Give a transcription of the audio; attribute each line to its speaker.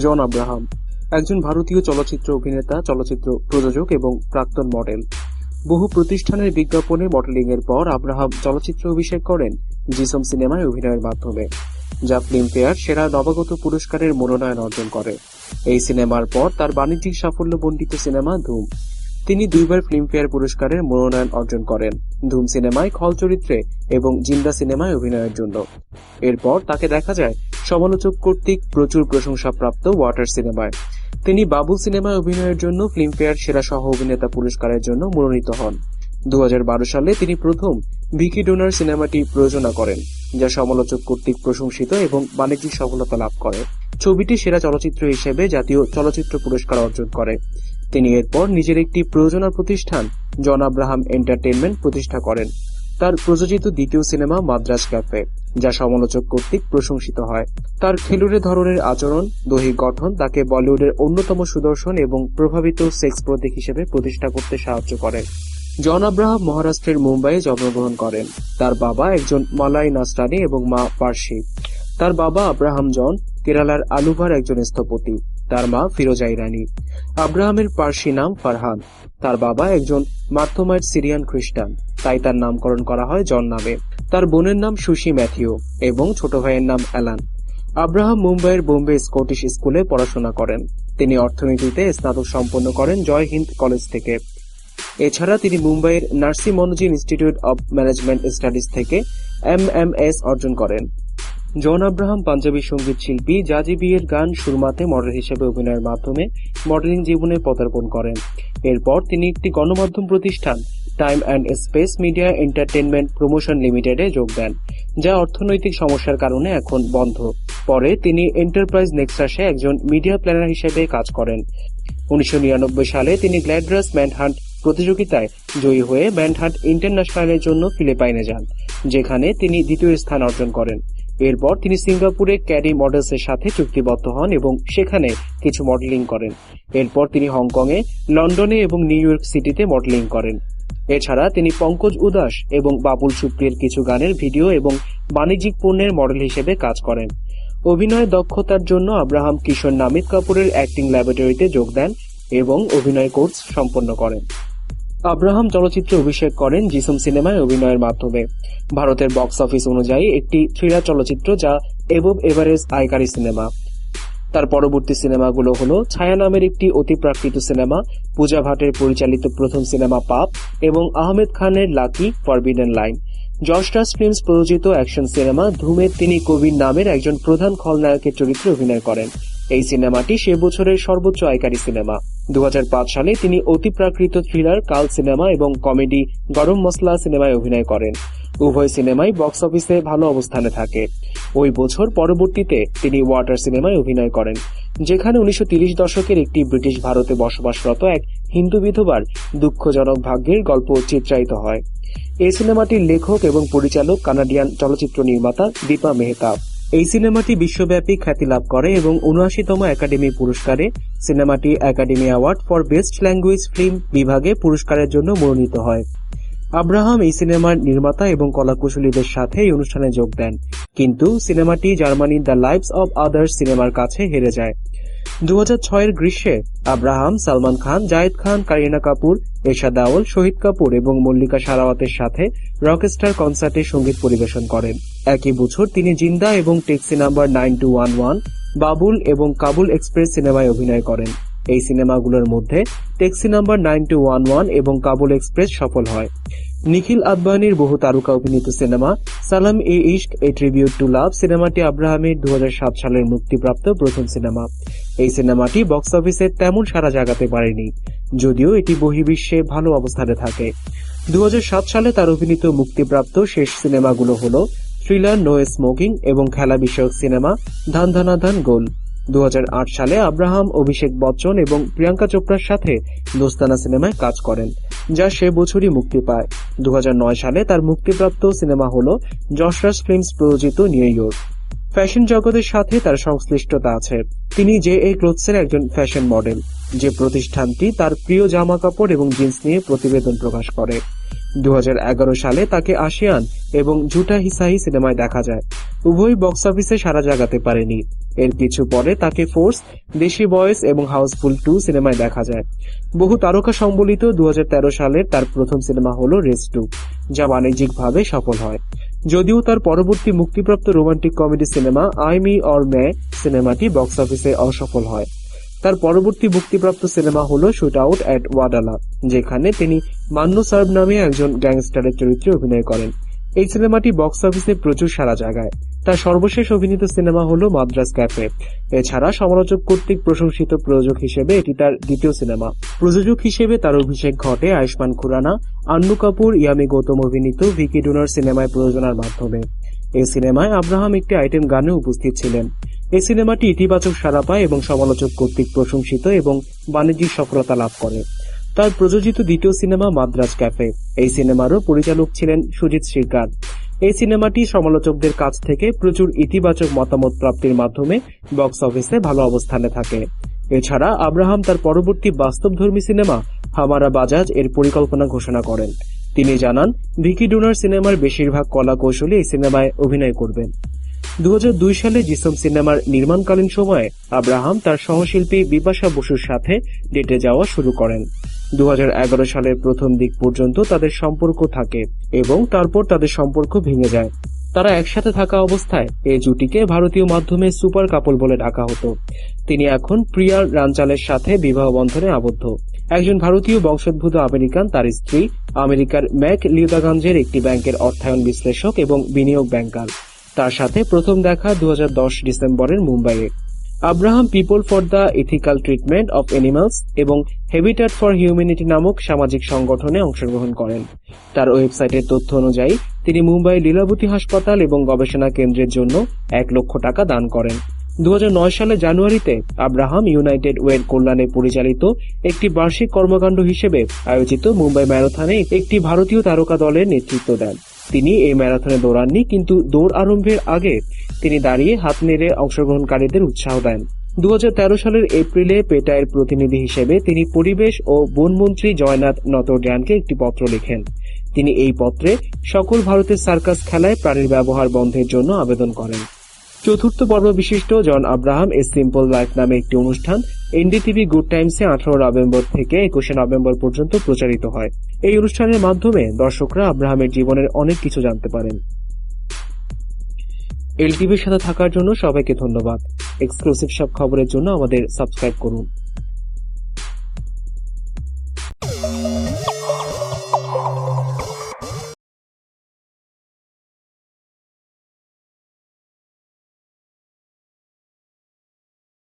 Speaker 1: জন Abraham, একজন ভারতীয় চলচ্চিত্র অভিনেতা, চলচ্চিত্র প্রযোজক এবং প্রাক্তন মডেল। বহু প্রতিষ্ঠানের বিজ্ঞাপনে মডেলিং এর পর আব্রাহাম চলচ্চিত্র অভিষেক করেন জিসম সিনেমায় অভিনয়ের মাধ্যমে, যা ফিল্মফেয়ার সেরা নবাগত পুরস্কারের মনোনয়ন অর্জন করে। এই সিনেমার পর তার বাণিজ্যিক সাফল্যমণ্ডিত সিনেমা ধুম। তিনি দুইবার ফিল্মফেয়ার পুরস্কারের মনোনয়ন অর্জন করেন ধুম সিনেমায় খল চরিত্রে এবং জিন্দা সিনেমায় অভিনয়ের জন্য। এরপর তাকে দেখা যায় সমালোচক কর্তৃক প্রচুর প্রশংসাপ্রাপ্ত ওয়াটার সিনেমায়। তিনি বাবু সিনেমায় অভিনয়ের জন্য ফিল্মফেয়ার সেরা সহ অভিনেতা পুরস্কারের জন্য মনোনীত হন। দু হাজার বারো সালে তিনি প্রথম ভিকি ডোনার সিনেমাটি প্রযোজনা করেন, যা সমালোচক কর্তৃক প্রশংসিত এবং বাণিজ্যিক সফলতা লাভ করে। ছবিটি সেরা চলচ্চিত্র হিসেবে জাতীয় চলচ্চিত্র পুরস্কার অর্জন করে। তিনি এরপর নিজের একটি প্রযোজনা প্রতিষ্ঠান, জন আব্রাহাম এন্টারটেইনমেন্ট, প্রতিষ্ঠা করেন। তার প্রযোজিত দ্বিতীয় সিনেমা মাদ্রাজ ক্যাফে। যা সমালোচক কর্তৃক প্রশংসিত হয়। তার খেলুড়ে ধরনের আচরণ, দৈহিক গঠন তাকে বলিউডের অন্যতম সুদর্শন এবং প্রভাবিত সেক্স প্রতীক হিসেবে প্রতিষ্ঠা করতে সাহায্য করে। জন আব্রাহাম মহারাষ্ট্রের মুম্বাইয়ে জন্মগ্রহণ করেন। তার বাবা একজন মালাই নাস্তানি এবং মা পার্সি। তার বাবা আব্রাহাম জন কেরালার আলুভার একজন স্থপতি। তার মা ফিরোজা ইরানি আব্রাহামের পার্সি নাম ফারহান। তার বাবা একজন মার্থমাইট সিরিয়ান খ্রিস্টান। তাই তার নামকরণ করা হয় জন নামে। তার বোনের নাম সুশি ম্যাথিউ এবং ছোট ভাইয়ের নাম অ্যালান। আব্রাহাম মুম্বাইয়ের বোম্বে স্কটিশ স্কুলে পড়াশোনা করেন। তিনি অর্থনীতিতে স্নাতক সম্পন্ন করেন জয় হিন্দ কলেজ থেকে। এছাড়া তিনি মুম্বাইয়ের Narsee Monjee institute of management studies থেকে এমএমএস অর্জন করেন। জন আব্রাহাম পাঞ্জাবি সংগীত শিল্পী, জাজি বিয়ের গান সুরমাতে মডেল হিসেবে অভিনয়ের মাধ্যমে মডেলিং জীবনে পদার্পণ করেন। এরপর তিনি একটি গণমাধ্যম প্রতিষ্ঠান time and space media entertainment promotion লিমিটেডে যোগ দেন, যা অর্থনৈতিক সমস্যার কারণে এখন বন্ধ। পরে তিনি এন্টারপ্রাইজ নেক্সাসে একজন মিডিয়া প্ল্যানার হিসেবে কাজ করেন। উনিশশো নিরানব্বই সালে তিনি গ্ল্যাডরাস ম্যানহান্ট প্রতিযোগিতায় জয়ী হয়ে ম্যানহান্ট ইন্টারন্যাশনালের জন্য ফিলিপাইনে যান, যেখানে তিনি দ্বিতীয় স্থান অর্জন করেন। এরপর তিনি সিঙ্গাপুরে ক্যারি মডেলসের সাথে চুক্তিবদ্ধ হন এবং সেখানে কিছু মডেলিং করেন। এরপর তিনি হংকংয়ে, লন্ডনে এবং নিউ ইয়র্ক সিটিতে মডেলিং করেন। এছাড়া তিনি পঙ্কজ উদাস এবং বাবুল সুপ্রিয়ের কিছু গানের ভিডিও এবং বাণিজ্যিক পণ্যের মডেল হিসেবে কাজ করেন। অভিনয় দক্ষতার জন্য আব্রাহাম কিশোর নামিত কাপুরের অ্যাক্টিং ল্যাবরেটরিতে যোগ দেন এবং অভিনয় কোর্স সম্পন্ন করেন। আব্রাহাম চলচ্চিত্রে অভিষেক করেন জিসম সিনেমায় অভিনয়ের মাধ্যমে। ভারতের বক্স অফিস অনুযায়ী একটি থ্রিলার চলচ্চিত্র যা এবব এভারেজ আয়কারী সিনেমা। তার পরবর্তী সিনেমাগুলো হলো ছায়া নামের একটি অতিপ্রাকৃত সিনেমা, পূজা ভাটের পরিচালিত প্রথম সিনেমা পাপ এবং আহমেদ খানের লাকি, ফরবিডেন লাইন। জর্জটাস ফিল্মস প্রযোজিত অ্যাকশন সিনেমা ধুমে তিনি কবির নামের একজন প্রধান খলনায়কের চরিত্রে অভিনয় করেন। এই সিনেমাটি সে বছরের সর্বোচ্চ আয়কারী সিনেমা। দু হাজার পাঁচ সালে তিনি অতিপ্রাকৃত থ্রিলার, কাল সিনেমা এবং কমেডি গরম মশলা সিনেমায় অভিনয় করেন। উভয় সিনেমাই বক্স অফিসে ভালো অবস্থানে থাকে। ওই বছর পরবর্তীতে তিনি ওয়াটার সিনেমায় অভিনয় করেন, যেখানে উনিশশো দশকের একটি ব্রিটিশ ভারতে বসবাসরত এক হিন্দু বিধবার দুঃখজনক ভাগ্যের গল্প চিত্রায়িত হয়। এই সিনেমাটির লেখক এবং পরিচালক কানাডিয়ান চলচ্চিত্র নির্মাতা দীপা মেহতা। এই সিনেমাটি বিশ্বব্যাপী খ্যাতি লাভ করে এবং উনআশিতম একাডেমি পুরস্কারে সিনেমাটি Academy Award for best language film বিভাগে পুরস্কারের জন্য মনোনীত হয়। আব্রাহাম এই সিনেমার নির্মাতা এবং কলাকুশলীদের সাথে এই অনুষ্ঠানে যোগ দেন। কিন্তু সিনেমাটি জার্মানির দ্য লাইভস অব আদার্স সিনেমার কাছে হেরে যায়। দু এর গ্রীষ্মে আব্রাহাম, সালমান খান, জায়েদ খান, কারিনা কাপুর এশা দাওল শহীদ কাপুর এবং মল্লিকা সারাওয়াতের সাথে রকস্টার কনসার্টে সংগীত পরিবেশন করেন। একই বছর তিনি জিন্দা এবং taxi number nine two one one, Babul এবং কাবুল এক্সপ্রেস সিনেমায় অভিনয় করেন। এই সিনেমাগুলোর মধ্যে taxi number nine two one one এবং কাবুল এক্সপ্রেস সফল হয়। নিখিল আদবানির বহু তারকা অভিনীত সিনেমা সালাম এ ইশক, এ ট্রিবিউট টু লাভ, সিনেমাটি আব্রাহামের দু সালের মুক্তিপ্রাপ্ত প্রথম সিনেমা। এই সিনেমাটি বক্স অফিসে তেমন সারা জাগাতে পারেনি, যদিও এটি বহির্বিশ্বে ভালো অবস্থানে থাকে। দু হাজার সাত সালে তার অভিনীত মুক্তিপ্রাপ্ত শেষ সিনেমাগুলো হল থ্রিলার নো স্মোকিং এবং খেলা বিষয়ক সিনেমা ধান ধানা গোল। দু হাজার আট সালে আব্রাহাম, অভিষেক বচ্চন এবং প্রিয়াঙ্কা চোপড়ার সাথে দোস্তানা সিনেমায় কাজ করেন, যা সে বছরই মুক্তি পায়। দু হাজার নয় সালে তার মুক্তিপ্রাপ্ত সিনেমা হল যশরাজ ফিল্মস প্রযোজিত নিউ ইয়র্ক। ফ্যাশন জগতের সাথে তার সংশ্লিষ্টতা আছে। তিনি জে এ ক্লোথসের একজন ফ্যাশন মডেল। যে প্রতিষ্ঠানটি তার প্রিয় জামা কাপড় এবং জিন্স নিয়ে প্রতিবেদন প্রকাশ করে। দু হাজার এগারো সালে তাকে আসিয়ান এবং জুটা হিসাহি সিনেমায় দেখা যায়। উভয় বক্স অফিসে সারা জাগাতে পারেনি। এর কিছু পরে তাকে ফোর্স দেশি বয়েস এবং হাউসফুল টু সিনেমায় দেখা যায়। বহু তারকা সম্বলিত দু সালের তার প্রথম সিনেমা হল রেস টু যা বাণিজ্যিকভাবে সফল হয়। যদিও তার পরবর্তী মুক্তিপ্রাপ্ত romantic comedy cinema I me Aur Main সিনেমাটি বক্স অফিসে অসফল হয়। তার পরবর্তী মুক্তিপ্রাপ্ত সিনেমা হল শুট আউট অ্যাট ওয়াডালা যেখানে তিনি মান্য সার্ব নামে একজন গ্যাংস্টারের চরিত্রে অভিনয় করেন। এই সিনেমাটি বক্স অফিসে প্রচুর সারা জায়গায় তার সর্বশেষ অভিনীত সিনেমা হল মাদ্রাস ক্যাফে। এছাড়া সমালোচক কর্তৃক প্রশংসিত প্রযোজক হিসেবে এটি তার দ্বিতীয় সিনেমা। প্রযোজক হিসেবে তার অভিষেক ঘটে আয়ুষ্মান খুরানা, আন্নু কাপুর, ইয়ামি গৌতম অভিনীত ভিকি ডুনার সিনেমায় প্রযোজনার মাধ্যমে। এই সিনেমায় আব্রাহাম একটি আইটেম গানে উপস্থিত ছিলেন। এই সিনেমাটি ইতিবাচক সাড়া পায় এবং সমালোচক কর্তৃক প্রশংসিত এবং বাণিজ্যিক সফলতা লাভ করে। তার প্রযোজিত দ্বিতীয় সিনেমা মাদ্রাজ ক্যাফে। এই সিনেমারও পরিচালক ছিলেন সুজিত শ্রীকার এই সিনেমাটি সমালোচকদের কাছ থেকে প্রচুর ইতিবাচক মতামত প্রাপ্তির মাধ্যমে বক্স অফিসে ভালো অবস্থানে থাকে। এছাড়া আব্রাহাম তার পরবর্তী বাস্তবধর্মী সিনেমা হামারা বাজাজ এর পরিকল্পনা ঘোষণা করেন। তিনি জানান, ভিকি ডোনার সিনেমার বেশিরভাগ কলা কৌশলী এই সিনেমায় অভিনয় করবেন। দু হাজার দুই সালে জিসম সিনেমার নির্মাণকালীন সময়ে আব্রাহাম তার সহশিল্পী বিপাশা বসুর সাথে ডেটে যাওয়া শুরু করেন। দু হাজার এগারো সালের প্রথম দিক পর্যন্ত তাদের সম্পর্ক থাকে এবং তারপর তাদের সম্পর্ক ভেঙে যায়। তারা একসাথে থাকা অবস্থায় এই জুটিকে ভারতীয় মাধ্যমে সুপার কাপল বলে ডাকা হতো। তিনি এখন প্রিয়ার রাঞ্চালের সাথে বিবাহ বন্ধনে আবদ্ধ। একজন ভারতীয় বংশোদ্ভূত আমেরিকান, তার স্ত্রী আমেরিকার ম্যাক লিউদাগঞ্জের একটি ব্যাংকের অর্থায়ন বিশ্লেষক এবং বিনিয়োগ ব্যাংকার। তার সাথে প্রথম দেখা দু হাজার দশ ডিসেম্বরের মুম্বাইয়ে। Abraham people for the ethical treatment of animals এবং হেবিটাট ফর হিউম্যানিটি নামক সামাজিক সংগঠনে অংশগ্রহণ করেন। তার ওয়েবসাইটের তথ্য অনুযায়ী, তিনি মুম্বাই লীলাবতী হাসপাতাল এবং গবেষণা কেন্দ্রের জন্য এক লক্ষ টাকা দান করেন। দুহাজার নয় সালে জানুয়ারিতে আব্রাহাম ইউনাইটেড ওয়ের কল্যাণে পরিচালিত একটি বার্ষিক কর্মকাণ্ড হিসেবে আয়োজিত মুম্বাই ম্যারাথনে একটি ভারতীয় তারকা দলের নেতৃত্ব দেন। তিনি এই ম্যারাথনে দৌড়াননি, কিন্তু দৌড় আরম্ভের আগে তিনি দাঁড়িয়ে হাত নেড়ে অংশগ্রহণকারীদের উৎসাহ দেন। দু হাজার তেরো সালের এপ্রিলে পেটায়ের প্রতিনিধি হিসেবে তিনি পরিবেশ ও বনমন্ত্রী জয়নাথ নতরড্যানকে একটি পত্র লেখেন। তিনি এই পত্রে, সকল ভারতের সার্কাস খেলায় প্রাণীর ব্যবহার বন্ধের জন্য আবেদন করেন। চতুর্থ পর্ব বিশিষ্ট John Abraham a simple life নামে একটি অনুষ্ঠান এনডিটিভি গুড টাইমসে আঠারো নভেম্বর থেকে একুশে নভেম্বর পর্যন্ত প্রচারিত হয়। এই অনুষ্ঠানের মাধ্যমে দর্শকরা আব্রাহামের জীবনের অনেক কিছু জানতে পারেন। এলটিভির সাথে থাকার জন্য সবাইকে ধন্যবাদ। এক্সক্লুসিভ সব খবরের জন্য আমাদের সাবস্ক্রাইব করুন।